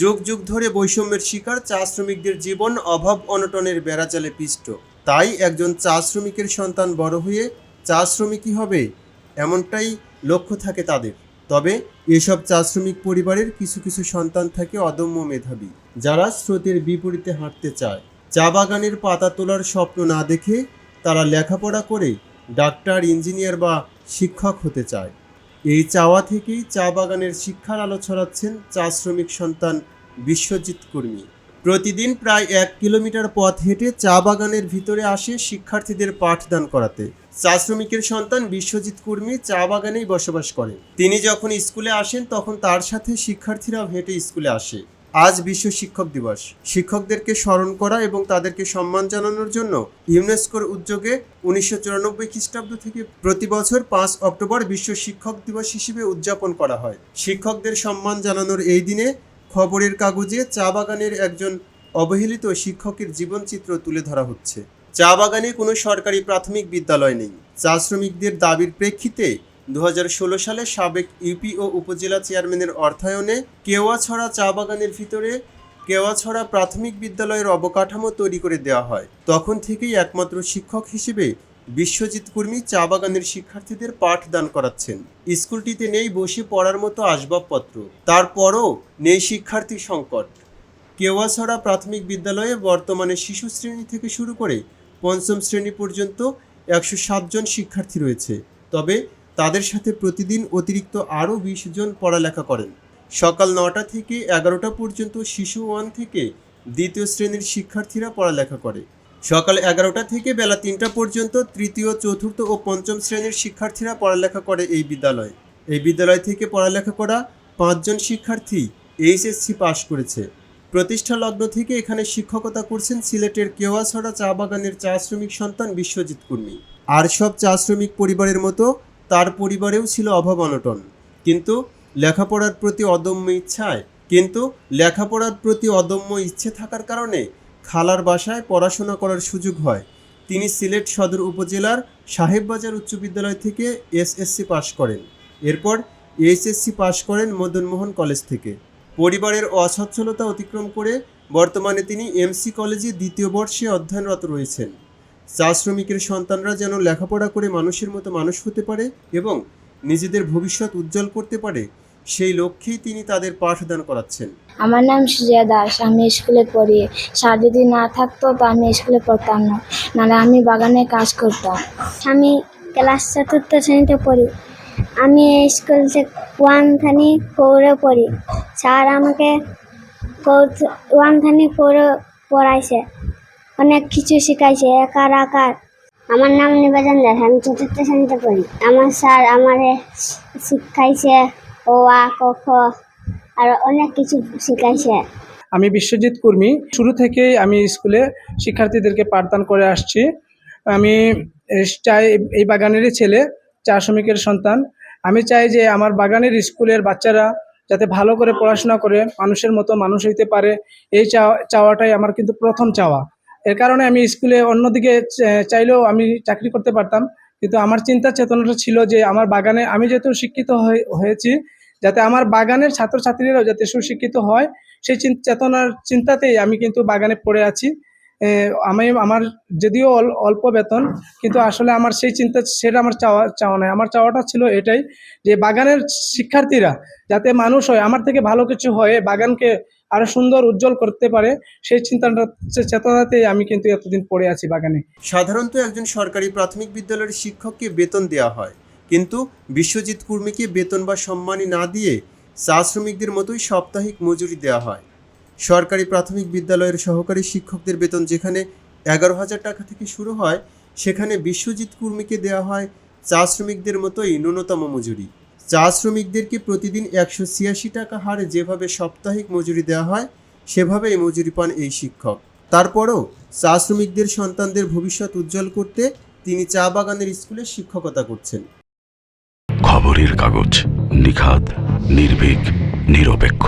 যুগ যুগ ধরে বৈষম্যের শিকার চা শ্রমিকদের জীবন অভাব অনটনের বেড়াচালে পিষ্ট। তাই একজন চা শ্রমিকের সন্তান বড় হয়ে চা শ্রমিকই হবে, এমনটাই লক্ষ্য থাকে তাদের। তবে এসব চা শ্রমিক পরিবারের কিছু কিছু সন্তান থাকে অদম্য মেধাবী, যারা স্রোতের বিপরীতে হাঁটতে চায়। চা বাগানের পাতা তোলার স্বপ্ন না দেখে তারা লেখাপড়া করে ডাক্তার, ইঞ্জিনিয়ার বা শিক্ষক হতে চায়। এই চাওয়া থেকেই চা বাগানের শিক্ষার আলো ছড়াচ্ছেন চা শ্রমিক সন্তান বিশ্বজিৎ কর্মী। প্রতিদিন প্রায় এক কিলোমিটার পথ হেঁটে চা বাগানের ভিতরে আসে শিক্ষার্থীদের পাঠদান করাতে। চা শ্রমিকের সন্তান বিশ্বজিৎ কর্মী চা বাগানেই বসবাস করেন। তিনি যখন স্কুলে আসেন, তখন তার সাথে শিক্ষার্থীরাও হেঁটে স্কুলে আসে। আজ বিশ্ব শিক্ষক দিবস। শিক্ষকদেরকে স্মরণ করা এবং তাদেরকে সম্মান জানানোর জন্য ইউনেস্কোর উদ্যোগে উনিশশো চুরানব্বই খ্রিস্টাব্দ থেকে প্রতি বছর পাঁচ অক্টোবর বিশ্ব শিক্ষক দিবস হিসেবে উদযাপন করা হয়। শিক্ষকদের সম্মান জানানোর এই দিনে খবরের কাগজে চা বাগানের একজন অবহেলিত শিক্ষকের জীবনচিত্র তুলে ধরা হচ্ছে। চা বাগানে কোনো সরকারি প্রাথমিক বিদ্যালয় নেই। চা শ্রমিকদের দাবির প্রেক্ষিতে দু হাজার ষোলো সালে সাবেক ইউপি ও উপজেলা চেয়ারম্যানের অর্থায়নে কেওয়াছড়া চা বাগানের ভিতরে কেওয়াছড়া প্রাথমিক বিদ্যালয়ের অবকাঠামো তৈরি করে দেওয়া হয়। তখন থেকেই একমাত্র শিক্ষক হিসেবে বিশ্বজিৎ কর্মী চা বাগানের শিক্ষার্থীদের পাঠদান করাচ্ছেন। স্কুলটিতে নেই বসে পড়ার মতো আসবাবপত্র। তারপরও নেই শিক্ষার্থী সংকট। কেওয়াছড়া প্রাথমিক বিদ্যালয়ে বর্তমানে শিশু শ্রেণি থেকে শুরু করে পঞ্চম শ্রেণি পর্যন্ত একশো জন শিক্ষার্থী রয়েছে। তবে তাদের সাথে প্রতিদিন অতিরিক্ত আরও বিশ জন পড়ালেখা করেন। সকাল নটা থেকে এগারোটা পর্যন্ত শিশু ওয়ান থেকে দ্বিতীয় শ্রেণির শিক্ষার্থীরা পড়ালেখা করে। সকাল এগারোটা থেকে বেলা তিনটা পর্যন্ত তৃতীয়, চতুর্থ ও পঞ্চম শ্রেণির শিক্ষার্থীরা পড়ালেখা করে এই বিদ্যালয়। এই বিদ্যালয় থেকে পড়ালেখা করা পাঁচজন শিক্ষার্থী এইচএসসি পাশ করেছে। প্রতিষ্ঠা লগ্ন থেকে এখানে শিক্ষকতা করছেন সিলেটের কেওয়াছড়া চা বাগানের চা শ্রমিক সন্তান বিশ্বজিৎ কর্মী। আর সব চা শ্রমিক পরিবারের মতো তার পরিবারেও ছিল অভাব অনটন। কিন্তু লেখাপড়ার প্রতি অদম্য ইচ্ছায়, কিন্তু লেখাপড়ার প্রতি অদম্য ইচ্ছে থাকার কারণে খালার বাসায় পড়াশোনা করার সুযোগ হয়। তিনি সিলেট সদর উপজেলার সাহেববাজার উচ্চ বিদ্যালয় থেকে এসএসসি পাশ করেন। এরপর এইচএসসি পাশ করেন মদনমোহন কলেজ থেকে। পরিবারের অসচ্ছলতা অতিক্রম করে বর্তমানে তিনি এমসি কলেজে দ্বিতীয় বর্ষে অধ্যয়নরত রয়েছেন। চা শ্রমিকের সন্তানরা যেন লেখাপড়া করে মানুষের মতো মানুষ হতে পারে এবং নিজেদের ভবিষ্যৎ উজ্জ্বল করতে পারে, সেই লক্ষ্যেই তিনি তাদের পাঠদান করাচ্ছেন। আমার নাম সুজয়া দাস, আমি স্কুলে পড়ি। স্যার যদি না থাকতো তো আমি স্কুলে পড়তাম না, নাহলে আমি বাগানে কাজ করতাম। আমি ক্লাস চতুর্থ শ্রেণীতে পড়ি। আমি স্কুল থেকে ওয়ান থানি ফোরে পড়ি। স্যার আমাকে ওয়ান থানি ফোরে পড়াইছে। অনেক কিছু শিখাইছে, একার আকার। আমার নাম নিবেদন দাস আমি চতুর্থ শ্রেণীতে পড়ি। আমার স্যার আমারে শিখাইছে ও, আ, ক, খ, আর অনেক কিছু শিখাইছে। আমি বিশ্বজিৎ কর্মী। শুরু থেকেই আমি স্কুলে শিক্ষার্থীদেরকে পাঠদান করে আসছি। আমি চাই এই বাগানেরই ছেলে, চা শ্রমিকের সন্তান। আমি চাই যে আমার বাগানের স্কুলের বাচ্চারা যাতে ভালো করে পড়াশোনা করে, মানুষের মতো মানুষ হইতে পারে। এই চাওয়া চাওয়াটাই আমার কিন্তু প্রথম চাওয়া। এর কারণে আমি স্কুলে অন্যদিকে চাইলেও আমি চাকরি করতে পারতাম। কিন্তু আমার চিন্তা চেতনাটা ছিল যে আমার বাগানে, আমি যেহেতু শিক্ষিত হয়ে- হয়েছি, যাতে আমার বাগানের ছাত্রছাত্রীরাও যাতে সুশিক্ষিত হয়, সেই চেতনার চিন্তাতেই আমি কিন্তু বাগানে পড়ে আছি। আমি, আমার যদিও অল- অল্প বেতন, কিন্তু আসলে আমার সেই চিন্তা, সেটা আমার চাওয়া চাওয়া নয় আমার চাওয়াটা ছিল এটাই যে বাগানের শিক্ষার্থীরা যাতে মানুষ হয়, আমার থেকে ভালো কিছু হয়ে বাগানকে আরও সুন্দর, উজ্জ্বল করতে পারে, সেই চিন্তাটা চে- চেতনাতেই আমি কিন্তু এতদিন পড়ে আছি বাগানে। সাধারণত একজন সরকারি প্রাথমিক বিদ্যালয়ের শিক্ষককে বেতন দেওয়া হয়। কিন্তু বিশ্বজিৎ কুর্মীকে বেতন বা সম্মানী না দিয়ে চা শ্রমিকদের মতোই সাপ্তাহিক মজুরি দেওয়া হয়। সরকারি প্রাথমিক বিদ্যালয়ের সহকারী শিক্ষকদের বেতন যেখানে এগারো হাজার টাকা থেকে শুরু হয়, সেখানে বিশ্বজিৎ কুর্মীকে দেওয়া হয় চা শ্রমিকদের মতোই ন্যূনতম মজুরি। চা শ্রমিকদেরকে প্রতিদিন একশো ছিয়াশি টাকা হারে যেভাবে সাপ্তাহিক মজুরি দেওয়া হয়, সেভাবেই মজুরি পান এই শিক্ষক। তারপরও চা শ্রমিকদের সন্তানদের ভবিষ্যৎ উজ্জ্বল করতে তিনি চা বাগানের স্কুলে শিক্ষকতা করছেন। খবরের কাগজ নিখাত নির্ভীক, নিরপেক্ষ।